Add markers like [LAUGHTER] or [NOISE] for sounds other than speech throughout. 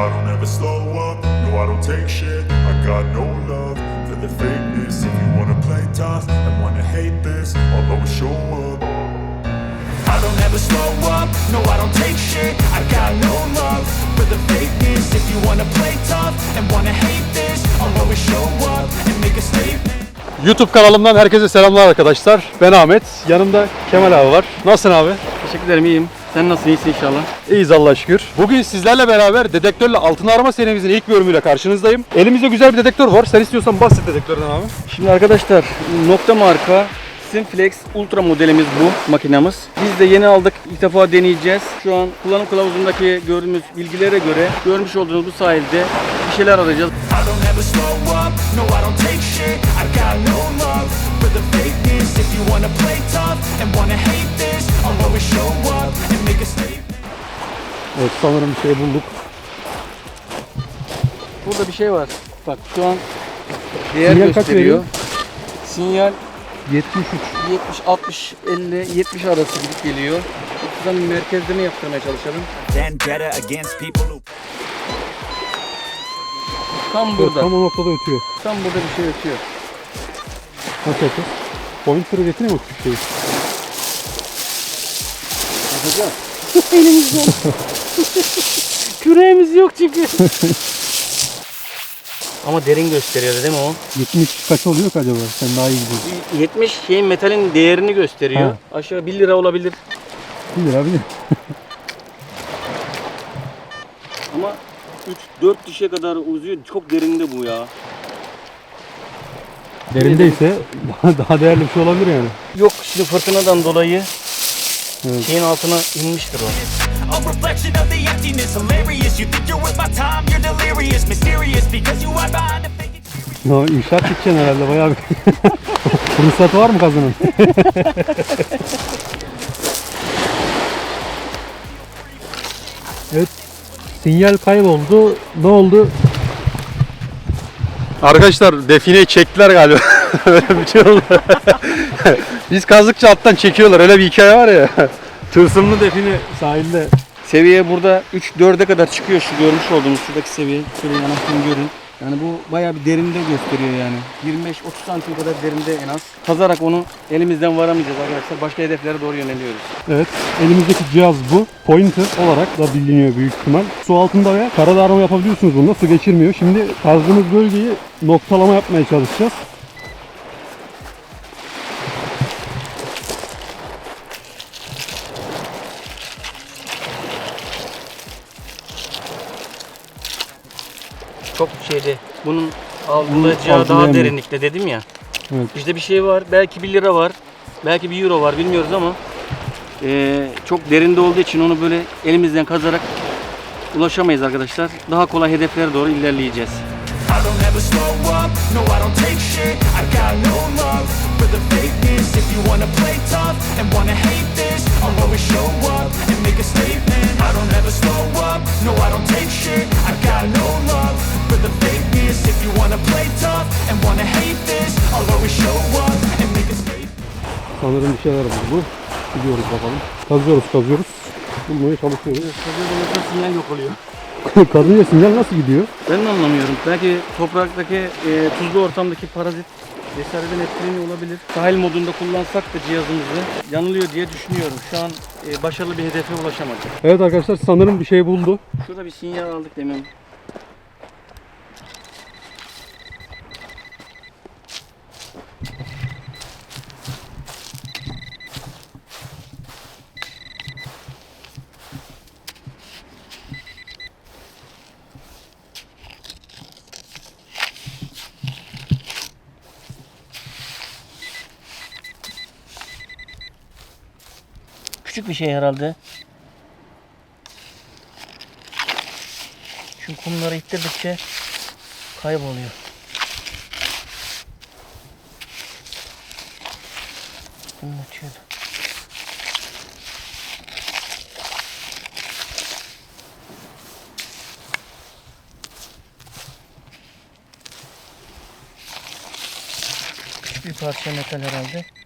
I don't ever slow up, no I don't take shit I got no love for the fakeness If you wanna play tough and wanna hate this I'll always show up I don't ever slow up, no I don't take shit I got no love for the fakeness If you wanna play tough and wanna hate this I'll always show up and make a statement YouTube kanalımdan herkese selamlar arkadaşlar. Ben Ahmet. Yanımda Kemal abi var. Nasılsın abi? Teşekkür ederim iyiyim. Sen nasılsın iyisin inşallah? İyiyiz Allah'a şükür. Bugün sizlerle beraber dedektörle altın arama serimizin ilk bölümüyle karşınızdayım. Elimizde güzel bir dedektör var. Sen istiyorsan bahset dedektörden abi. Şimdi arkadaşlar nokta marka Simflex Ultra modelimiz bu makinamız. Biz de yeni aldık. İlk defa deneyeceğiz. Şu an kullanım kılavuzundaki gördüğümüz bilgilere göre görmüş olduğunuz bu sahilde bir şeyler arayacağız. If you wanna play tough and wanna hate this I'll always show up Evet sanırım bir şey bulduk. Burada bir şey var. Bak şu an değer Sinyal kaç gösteriyor. veriyor? Sinyal 73. 70, 60, 50, 70 arası gidip geliyor. Buradan merkezleme yaptırmaya çalışalım. Vendetta against people who Tam Evet, burada. tam o noktada ötüyor. Tam burada bir şey ötüyor. Nasıl yapacağız? Pointer'ı getireyim mi şu şeyi? Bakacağız. Elimizde. [LAUGHS] Küreğimiz yok çünkü. [LAUGHS] Ama derin gösteriyor değil mi o? 70 kaç oluyor ki acaba? Sen daha iyi gidiyorsun. 70 şeyin metalin değerini gösteriyor. Ha. Aşağı 1 lira olabilir. 1 lira bilir. [LAUGHS] Ama 3-4 dişe kadar uzuyor. Çok derinde bu ya. Derindeyse daha, daha değerli bir şey olabilir yani. Yok şimdi fırtınadan dolayı Evet. şeyin altına inmiştir o. A reflection of the emptiness Hilarious, you think you're worth my time You're delirious, mysterious Because you hide behind a fake Ya inşaat gideceksin herhalde bayağı bir. [LAUGHS] Fırsat var mı kazanın? [LAUGHS] evet. Sinyal kayboldu. Ne oldu? Arkadaşlar defineyi çektiler galiba. [LAUGHS] Öyle bir şey oldu. Biz kazdıkça alttan çekiyorlar. Öyle bir hikaye var ya. [LAUGHS] Tılsımlı define sahilde. Seviye burada 3-4'e kadar çıkıyor şu görmüş olduğunuz şuradaki seviye. Şöyle yanaktan görün. Yani bu bayağı bir derinde gösteriyor yani. 25-30 santim kadar derinde en az. Kazarak onu elimizden varamayacağız arkadaşlar. Başka hedeflere doğru yöneliyoruz. Evet, elimizdeki cihaz bu. Pointer olarak da biliniyor büyük ihtimal. Su altında ve karada arama yapabiliyorsunuz bunda. Su geçirmiyor. Şimdi kazdığımız bölgeyi noktalama yapmaya çalışacağız. Bunun algılayacağı daha derinlikte dedim ya. Evet. İşte bir şey var. Belki 1 lira var. Belki 1 euro var bilmiyoruz ama eee, çok derinde olduğu için onu böyle elimizden kazarak ulaşamayız arkadaşlar. Daha kolay hedeflere doğru ilerleyeceğiz. I don't ever slow up, no I don't take shit I got no love for the fakeness If you wanna play tough and wanna hate this I'll always show up and make a statement I don't ever slow up, no I don't take shit I got no love for the fakeness If you wanna play tough and wanna hate this I'll always show up and make a statement Sanırım bir şeyler buldu. Gidiyoruz bakalım. Kazıyoruz, kazıyoruz. Bulmaya çalışıyoruz. sinyal yok oluyor. [LAUGHS] Kazınca sinyal nasıl gidiyor? Ben de anlamıyorum. Belki topraktaki e, tuzlu ortamdaki parazit vesaireden etkileniyor olabilir. Sahil modunda kullansak da cihazımızı yanılıyor diye düşünüyorum. Şu an e, başarılı bir hedefe ulaşamadık. Evet arkadaşlar sanırım bir şey buldu. Şurada bir sinyal aldık demin. Küçük bir şey herhalde. Şu kumları ittirdikçe kayboluyor. Küçük bir parça metal herhalde.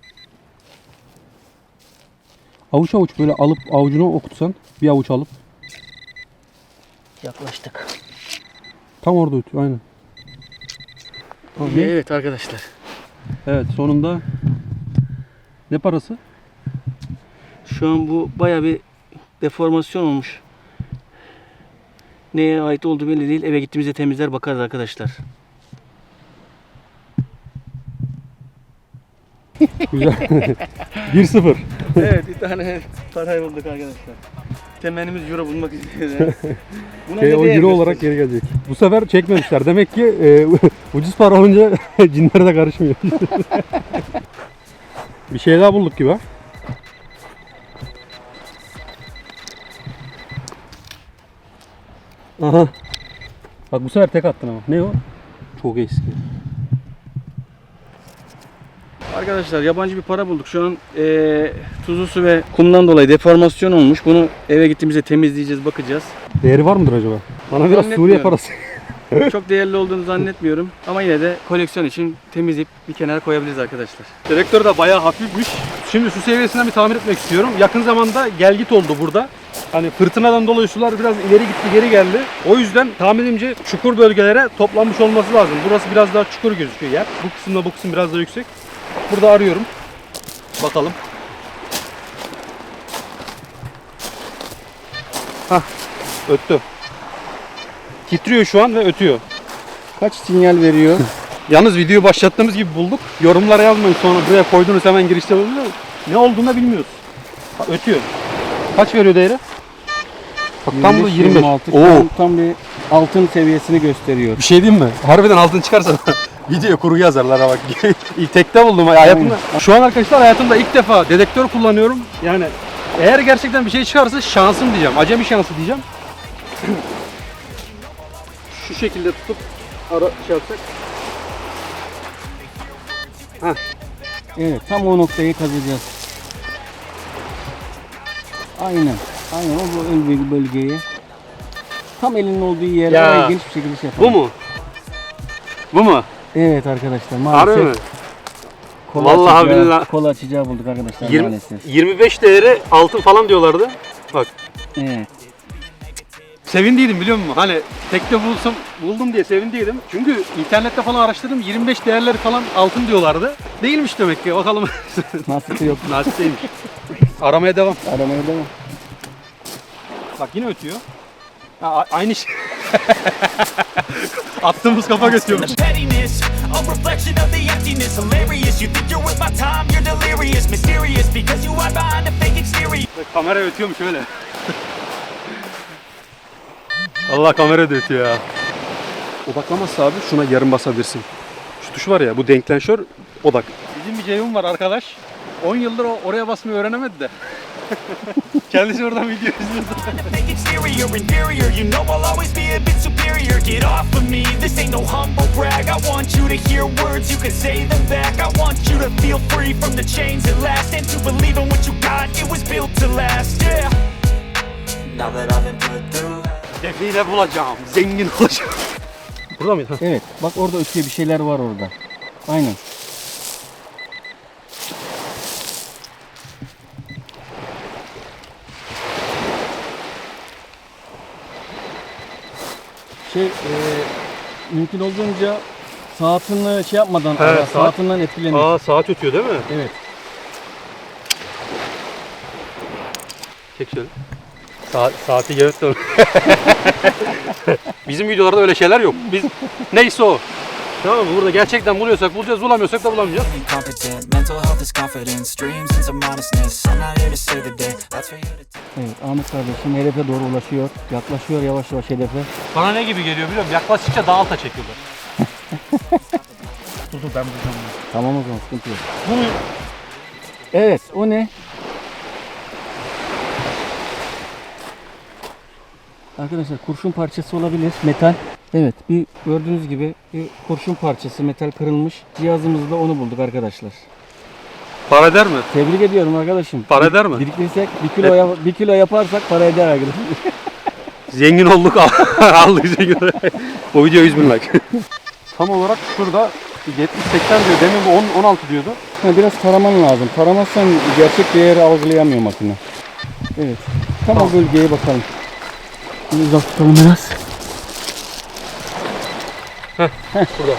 Avuç avuç böyle alıp avucuna okutsan bir avuç alıp Yaklaştık. Tam orada ötüyor aynen. Ne? Evet arkadaşlar. Evet sonunda ne parası? Şu an bu baya bir deformasyon olmuş. Neye ait olduğu belli değil. Eve gittiğimizde temizler bakarız arkadaşlar. Güzel. [LAUGHS] 1-0. Evet bir tane parayı bulduk arkadaşlar. Temennimiz euro bulmak üzere. [LAUGHS] Buna Şey, o euro olarak geri gelecek. Bu sefer çekmemişler. Demek ki e, ucuz para olunca [LAUGHS] cinler de karışmıyor. [LAUGHS] bir şey daha bulduk gibi ha. Aha. Bak bu sefer tek attın ama. Ne o? Çok eski. Arkadaşlar yabancı bir para bulduk. Şu an eee tuzlu su ve kumdan dolayı deformasyon olmuş. Bunu eve gittiğimizde temizleyeceğiz, bakacağız. Değeri var mıdır acaba? Bana biraz Suriye parası. [LAUGHS] Çok değerli olduğunu zannetmiyorum. Ama yine de koleksiyon için temizleyip bir kenara koyabiliriz arkadaşlar. Dedektör de bayağı hafifmiş. Şimdi su seviyesinden bir tamir etmek istiyorum. Yakın zamanda gelgit oldu burada. Hani fırtınadan dolayı sular biraz ileri gitti geri geldi. O yüzden tahminimce çukur bölgelere toplanmış olması lazım. Burası biraz daha çukur gözüküyor yer. Bu kısımda bu kısım biraz daha yüksek. Burada arıyorum. Bakalım. Hah öttü. Titriyor şu an ve ötüyor. Kaç sinyal veriyor? [LAUGHS] Yalnız videoyu başlattığımız gibi bulduk. Yorumlara yazmayın sonra buraya koydunuz hemen girişte buluyor. Ne olduğunu bilmiyoruz. Ha, ötüyor. Kaç veriyor değeri? Bak tam bu 25. 26. Oo. Tam, tam bir altın seviyesini gösteriyor. Bir şey diyeyim mi? Harbiden altın çıkarsa [LAUGHS] videoya kuru yazarlar ha bak. [LAUGHS] Tekte buldum hayatımda. Şu an arkadaşlar hayatımda ilk defa dedektör kullanıyorum. Yani eğer gerçekten bir şey çıkarsa şansım diyeceğim. Acemi şansı diyeceğim. Şu şekilde tutup ara şey yapsak. Evet tam o noktayı kazacağız. Aynen. Aynen o böl- bölgeyi. Tam elinin olduğu yerde Ya. ilginç bir şekilde şey Bu yapalım. mu? Bu mu? Evet arkadaşlar Harbi maalesef mi? kola Vallahi açacağı, billahi. kola açacağı bulduk arkadaşlar 20, maalesef. 25 değeri altın falan diyorlardı. Bak Evet. sevindiydim biliyor musun? Hani tekte bulsam buldum diye sevindiydim. Çünkü internette falan araştırdım 25 değerleri falan altın diyorlardı. Değilmiş demek ki bakalım. [LAUGHS] Nasıl yok. Nasip değilmiş. Aramaya devam. Aramaya devam. Bak yine ötüyor. Ha, aynı şey. [LAUGHS] Attığımız kafa götürüyormuş. the pettiness A reflection of the emptiness Hilarious, you think you're worth my time You're delirious, mysterious Because you hide behind a fake exterior Kamera ötüyormuş öyle. Allah kamera da ötüyor ya. Odaklamazsa abi şuna yarım basabilirsin. Şu tuş var ya bu denklenşör odak. Bizim bir Ceyhun var arkadaş. 10 yıldır o oraya basmayı öğrenemedi de. [LAUGHS] Kendisi oradan video izliyordu. behind a fake exterior Inferior, you know I'll always be a bit superior Get off of me, this ain't no humble brag I want you to hear words, you can say them back I want you to feel free from the chains at last And to believe in what you got, it was built to last, yeah Now that I've been put through Define bulacağım, zengin olacağım. Burada mıydı? Ha. Evet bak orada ötüyor bir şeyler var orada. Aynen. Şey e, mümkün olduğunca saatini şey yapmadan He, ara, saat- saatinden etkilenir. Aa saat ötüyor değil mi? Evet. Çek şöyle. Saat, saati dön. [LAUGHS] Bizim videolarda öyle şeyler yok. Biz neyse o. Tamam mı? Burada gerçekten buluyorsak bulacağız, bulamıyorsak da bulamayacağız. Evet Ahmet kardeşim hedefe doğru ulaşıyor. Yaklaşıyor yavaş yavaş hedefe. Bana ne gibi geliyor biliyor musun? Yaklaştıkça daha alta çekiyorlar. [LAUGHS] dur dur ben bulacağım. Tamam o zaman sıkıntı yok. Evet o ne? Arkadaşlar kurşun parçası olabilir. Metal. Evet bir gördüğünüz gibi bir kurşun parçası metal kırılmış. Cihazımızda onu bulduk arkadaşlar. Para eder mi? Tebrik ediyorum arkadaşım. Para eder mi? Biriktirirsek bir kilo, yap- bir kilo yaparsak para eder arkadaşlar. [LAUGHS] Zengin olduk [LAUGHS] aldık zengin. Bu video 100 bin like. [LAUGHS] Tam olarak şurada 70-80 diyor. Demin bu 10, 16 diyordu. Ha, biraz taraman lazım. Taramazsan gerçek değeri algılayamıyor makine. Evet. Tam o bölgeye bakalım. Uzak tutalım biraz. Burada.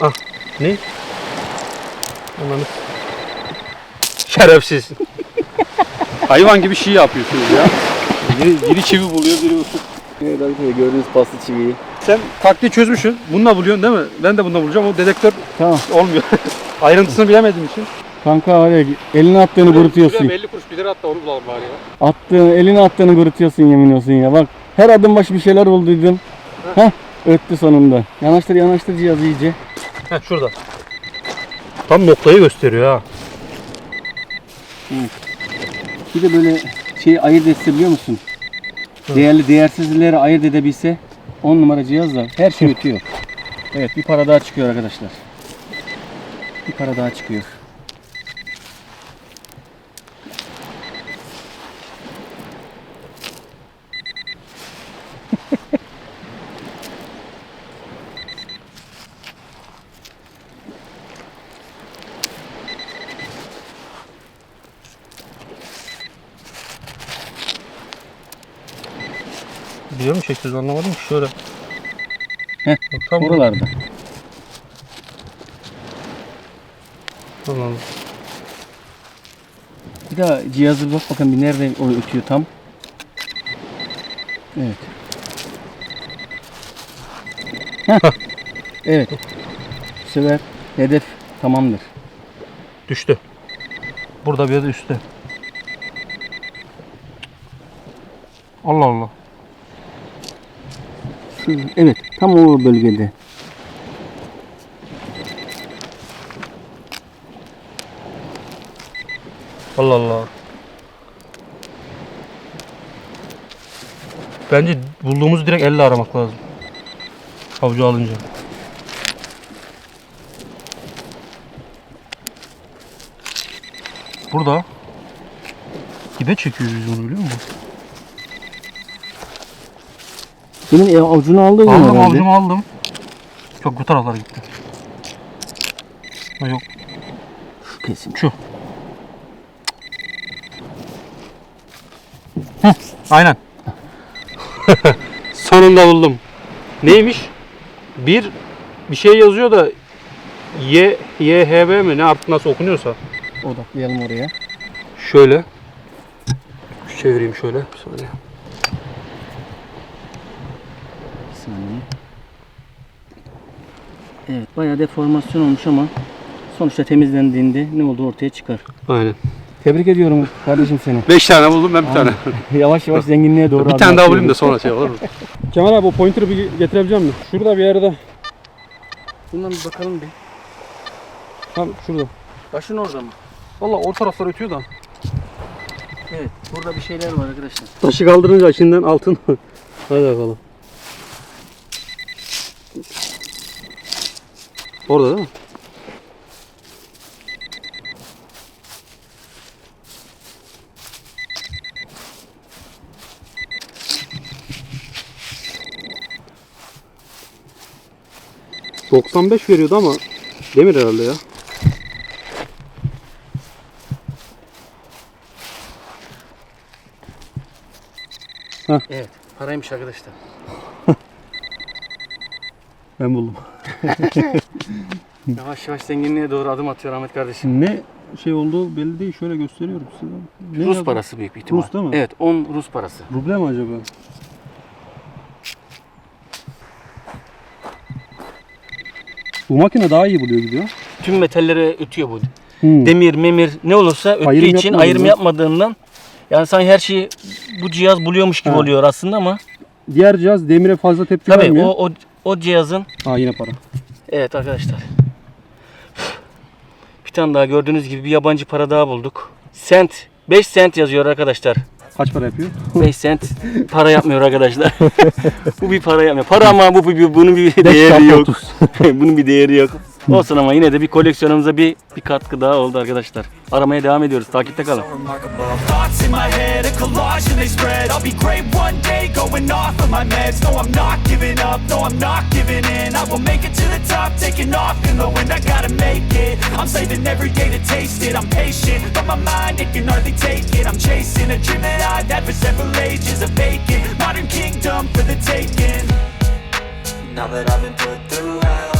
Ah ne? Ananı. Şerefsiz. Hayvan gibi şey yapıyorsunuz ya. Biri, biri çivi buluyor, biri ufuk. Evet arkadaşlar gördüğünüz paslı çiviyi. Sen taktiği çözmüşsün. Bununla buluyorsun değil mi? Ben de bununla bulacağım. O dedektör Tamam. olmuyor. [LAUGHS] Ayrıntısını bilemediğim için. Kanka var ya eline attığını kurutuyorsun. 50 kuruş 1 lira hatta onu bulalım bari ya. Attığını, eline attığını kurutuyorsun yemin olsun ya. Bak her adım başı bir şeyler bulduydum. Heh öttü sonunda. Yanaştır yanaştır cihazı iyice. Heh şurada. Tam noktayı gösteriyor ha. Bir de böyle şeyi ayırt etse biliyor musun? Değerli değersizleri ayırt edebilse 10 numara cihazla her şey ötüyor. Evet bir para daha çıkıyor arkadaşlar. Bir para daha çıkıyor. Biliyor mu çekiyoruz anlamadım ki şöyle. Heh, tam Buralarda. Tamam. Bir daha cihazı bak bakın bir nerede o ötüyor tam. Evet. Heh. evet. Bu sefer hedef tamamdır. Düştü. Burada bir yerde üstte. Allah Allah. Şu, evet tam o bölgede. Allah Allah. Bence bulduğumuzu direkt elle aramak lazım. Avcı alınca. Burada. Dibe çekiyoruz onu biliyor musun? Senin ev avucunu aldın mı Aldım herhalde? aldım. Çok bu taraflara gitti. Ha, yok Şu kesin. şu. Heh, aynen. [LAUGHS] Sonunda buldum. Neymiş? Bir bir şey yazıyor da Y YHB mi ne artık nasıl okunuyorsa. Odaklayalım oraya. Şöyle. Çevireyim şöyle. Bir saniye. Bir saniye. Evet bayağı deformasyon olmuş ama sonuçta temizlendiğinde ne oldu ortaya çıkar. Aynen. Tebrik ediyorum kardeşim seni. 5 tane buldum ben bir tane. yavaş yavaş zenginliğe doğru bir tane daha bulayım da sonra şey olur mu? [LAUGHS] Kemal abi o pointer'ı bir getirebilecek misin? Şurada bir yerde. Bundan bir bakalım bir. Tam şurada. Taşın orada mı? Valla o taraflar ötüyor da. Evet burada bir şeyler var arkadaşlar. Taşı kaldırınca içinden altın. [LAUGHS] Hadi bakalım. Orada değil mi? ...95 veriyordu ama... ...demir herhalde ya. Evet paraymış arkadaşlar. Ben buldum. [LAUGHS] Yavaş yavaş zenginliğe doğru adım atıyor Ahmet kardeşim. Ne şey olduğu belli değil. Şöyle gösteriyorum size. Ne Rus yazdı? parası büyük bir ihtimal. Rus değil mi? Evet 10 Rus parası. Ruble mi acaba? Bu makine daha iyi buluyor gidiyor. Tüm metallere ötüyor bu. Hmm. Demir, memir ne olursa öttüğü Ayrım için yapmadığından. ayrım yapmadığından yani sanki her şeyi bu cihaz buluyormuş gibi Ha. oluyor aslında ama Diğer cihaz demire fazla tepki tabii vermiyor. o, o o cihazın Ha yine para. evet arkadaşlar. Bir tane daha gördüğünüz gibi bir yabancı para daha bulduk. Sent 5 sent yazıyor arkadaşlar. Kaç para yapıyor? 5 sent para yapmıyor arkadaşlar. [LAUGHS] bu bir para yapmıyor. Para ama bu, bu [LAUGHS] bunun bir değeri yok. bunun bir değeri yok. Olsun ama yine de bir koleksiyonumuza bir bir katkı daha oldu arkadaşlar. Aramaya devam ediyoruz. Takipte kalın. Now that I've been put through hell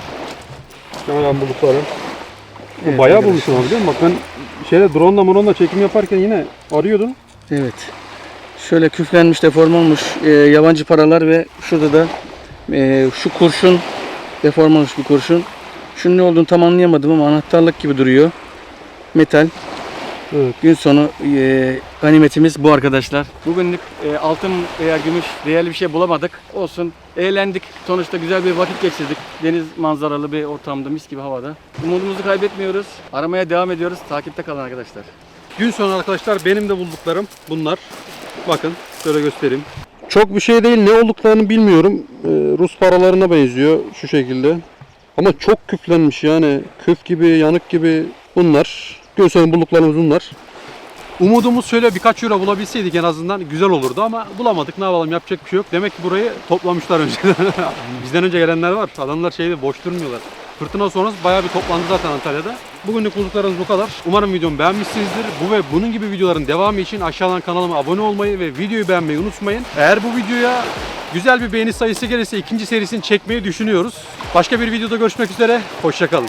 Hemen bulutları. Bu Evet bayağı bulmuşsun abi değil mi? Bak ben şeyle drone'la drone'la çekim yaparken yine arıyordun. Evet. Şöyle küflenmiş, deform olmuş e, yabancı paralar ve şurada da e, şu kurşun deform olmuş bir kurşun. Şunun ne olduğunu tam anlayamadım ama anahtarlık gibi duruyor. Metal. Evet. Gün sonu e, ganimetimiz bu arkadaşlar. Bugünlük e, altın veya gümüş değerli bir şey bulamadık. Olsun. Eğlendik. Sonuçta güzel bir vakit geçirdik. Deniz manzaralı bir ortamda mis gibi havada. Umudumuzu kaybetmiyoruz. Aramaya devam ediyoruz. Takipte kalın arkadaşlar. Gün sonu arkadaşlar benim de bulduklarım bunlar. Bakın şöyle göstereyim. Çok bir şey değil ne olduklarını bilmiyorum. Ee, Rus paralarına benziyor şu şekilde. Ama çok küflenmiş yani küf gibi yanık gibi bunlar. Sonu bulduklarımız bunlar. Umudumuz şöyle birkaç euro bulabilseydik en azından güzel olurdu ama bulamadık ne yapalım yapacak bir şey yok. Demek ki burayı toplamışlar önceden. [LAUGHS] Bizden önce gelenler var. Adamlar şeyde boş durmuyorlar. Fırtına sonrası bayağı bir toplandı zaten Antalya'da. Bugünlük bulduklarımız bu kadar. Umarım videomu beğenmişsinizdir. Bu ve bunun gibi videoların devamı için aşağıdan kanalıma abone olmayı ve videoyu beğenmeyi unutmayın. Eğer bu videoya güzel bir beğeni sayısı gelirse ikinci serisini çekmeyi düşünüyoruz. Başka bir videoda görüşmek üzere. Hoşçakalın.